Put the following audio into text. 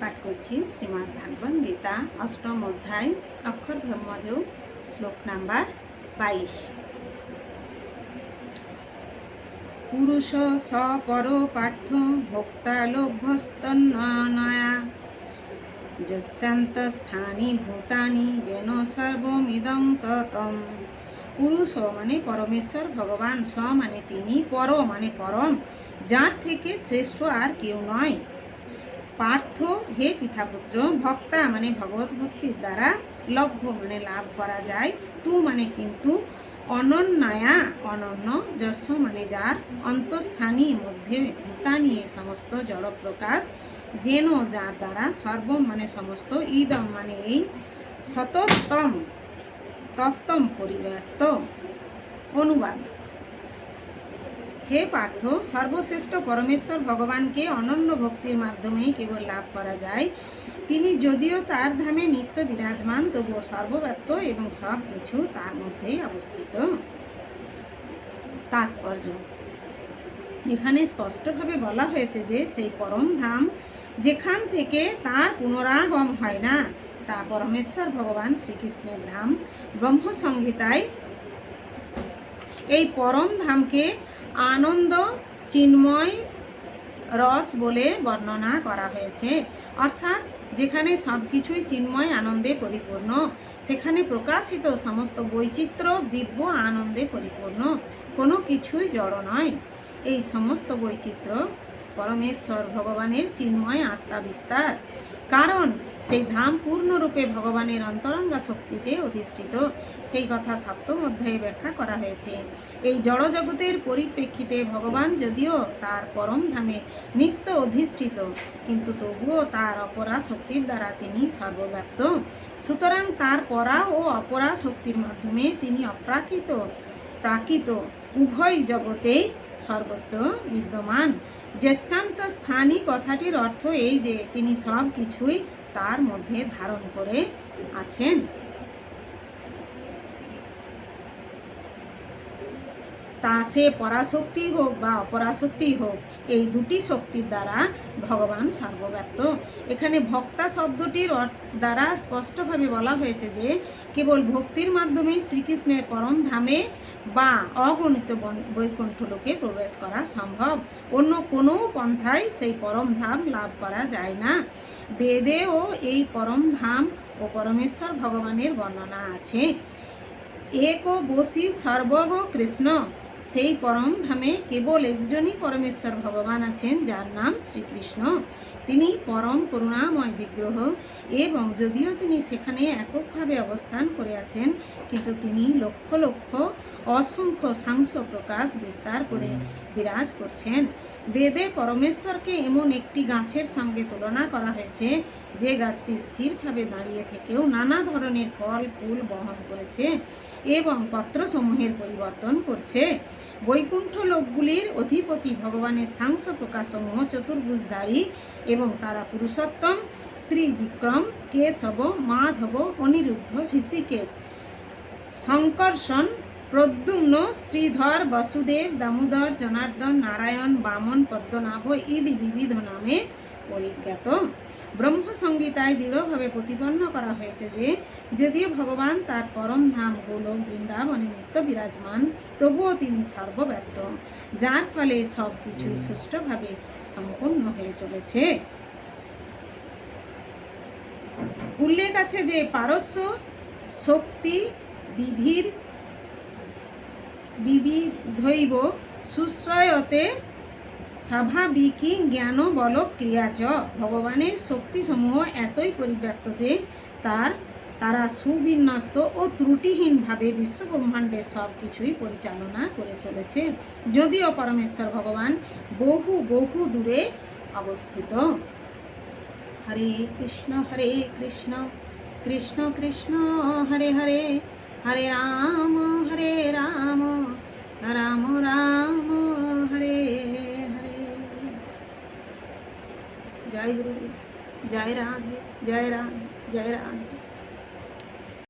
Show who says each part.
Speaker 1: পাঠ করছি শ্রীমদ্ ভাগবত গীতা অষ্টম অধ্যায় অক্ষর ব্রহ্মযোগ শ্লোক নাম্বার বাইশ পুরুষ স পর পার্থ ভোক্তা লোভ্যস্তন্নয়া স্থানী ভূতানি যেন সর্বমিদং ততম পুরুষ মানে পরমেশ্বর ভগবান স মানে তিনি পর মানে পরম যার থেকে শ্রেষ্ঠ আর কেউ নয় পার্থ হে পিতাপুত্র ভক্তা মানে ভগবত ভক্তির দ্বারা লভ্য মানে লাভ করা যায় তু মানে কিন্তু অনন্যায়া অনন্য যশ মানে যার অন্তঃস্থানী মধ্যে ভূতানীয় সমস্ত জড় প্রকাশ যেন যার দ্বারা সর্ব মানে সমস্ত ইদম মানে এই সততম তত্তম পরিবর্ত অনুবাদ হে পার্থ সর্বশ্রেষ্ঠ পরমেশ্বর ভগবানকে অনন্য ভক্তির মাধ্যমেই কেবল লাভ করা যায় তিনি যদিও তার ধামে নিত্য বিরাজমান তবুও সর্বব্যাপ্ত এবং সব কিছু তার মধ্যেই অবস্থিত তাৎপর্য এখানে স্পষ্টভাবে বলা হয়েছে যে সেই পরম ধাম যেখান থেকে তার পুনরাগম হয় না তা পরমেশ্বর ভগবান শ্রীকৃষ্ণের ধাম ব্রহ্মসংহিতায় এই পরম ধামকে আনন্দ চিন্ময় রস বলে বর্ণনা করা হয়েছে অর্থাৎ যেখানে সব কিছুই চিন্ময় আনন্দে পরিপূর্ণ সেখানে প্রকাশিত সমস্ত বৈচিত্র্য দিব্য আনন্দে পরিপূর্ণ কোনো কিছুই জড় নয় এই সমস্ত বৈচিত্র্য পরমেশ্বর ভগবানের চিন্ময় আত্মা বিস্তার কারণ সেই ধাম পূর্ণরূপে ভগবানের অন্তরঙ্গা শক্তিতে অধিষ্ঠিত সেই কথা সপ্তম অধ্যায়ে ব্যাখ্যা করা হয়েছে এই জড়জগতের পরিপ্রেক্ষিতে ভগবান যদিও তার পরম ধামে নিত্য অধিষ্ঠিত কিন্তু তবুও তার অপরা শক্তির দ্বারা তিনি সর্বব্যাপ্ত সুতরাং তার পরা ও অপরা শক্তির মাধ্যমে তিনি অপ্রাকৃত প্রাকৃত উভয় জগতেই সর্বত্র বিদ্যমান জেসান্ত স্থানী কথাটির অর্থ এই যে তিনি সব কিছুই তার মধ্যে ধারণ করে আছেন তা সে পরাশক্তি হোক বা অপরাশক্তি হোক এই দুটি শক্তির দ্বারা ভগবান সর্বব্যাপ্ত এখানে ভক্তা শব্দটির দ্বারা স্পষ্টভাবে বলা হয়েছে যে কেবল ভক্তির মাধ্যমেই শ্রীকৃষ্ণের পরম ধামে বা অগণিত বৈকুণ্ঠ লোকে প্রবেশ করা সম্ভব অন্য কোনো পন্থায় সেই পরম ধাম লাভ করা যায় না বেদেও এই পরম ধাম ও পরমেশ্বর ভগবানের বর্ণনা আছে এক বসি সর্বগ কৃষ্ণ সেই পরম ধামে কেবল একজনই পরমেশ্বর ভগবান আছেন যার নাম শ্রীকৃষ্ণ তিনি পরম করুণাময় বিগ্রহ এবং যদিও তিনি সেখানে এককভাবে অবস্থান করে আছেন কিন্তু তিনি লক্ষ লক্ষ অসংখ্য সাংস প্রকাশ বিস্তার করে বিরাজ করছেন বেদে পরমেশ্বরকে এমন একটি গাছের সঙ্গে তুলনা করা হয়েছে যে গাছটি স্থিরভাবে দাঁড়িয়ে থেকেও নানা ধরনের ফল ফুল বহন করেছে এবং পত্রসমূহের পরিবর্তন করছে বৈকুণ্ঠ লোকগুলির অধিপতি ভগবানের সাংস প্রকাশসমূহ চতুর্ভুজধারী এবং তারা পুরুষোত্তম ত্রিবিক্রম কেশব মাধব অনিরুদ্ধ ঋষিকেশ শঙ্কর্ষণ প্রদ্যুম্ন শ্রীধর বসুদেব দামোদর জনার্দন নারায়ণ বামন পদ্মনাভ ইদি বিবিধ নামে পরিজ্ঞাত ব্রহ্মসংগীতায় দৃঢ়ভাবে প্রতিপন্ন করা হয়েছে যে যদিও ভগবান তার পরম ধাম গোলক বৃন্দাবনে নিত্য বিরাজমান তবুও তিনি সর্বব্যাপ্ত যার ফলে সব কিছু সুষ্ঠুভাবে সম্পূর্ণ হয়ে চলেছে উল্লেখ আছে যে পারস্য শক্তি বিধির বিবিধৈব সুশ্রয়তে স্বাভাবিকই জ্ঞান বল ক্রিয়া চ ভগবানের শক্তিসমূহ এতই পরিব্যাপ্ত যে তার তারা সুবিন্যস্ত ও ত্রুটিহীনভাবে বিশ্বব্রহ্মাণ্ডের সব কিছুই পরিচালনা করে চলেছে যদিও পরমেশ্বর ভগবান বহু বহু দূরে অবস্থিত হরে কৃষ্ণ হরে কৃষ্ণ কৃষ্ণ কৃষ্ণ হরে হরে হরে রাম হরে রাম রাম রাম जय गुरु जय राम जय राम जय राम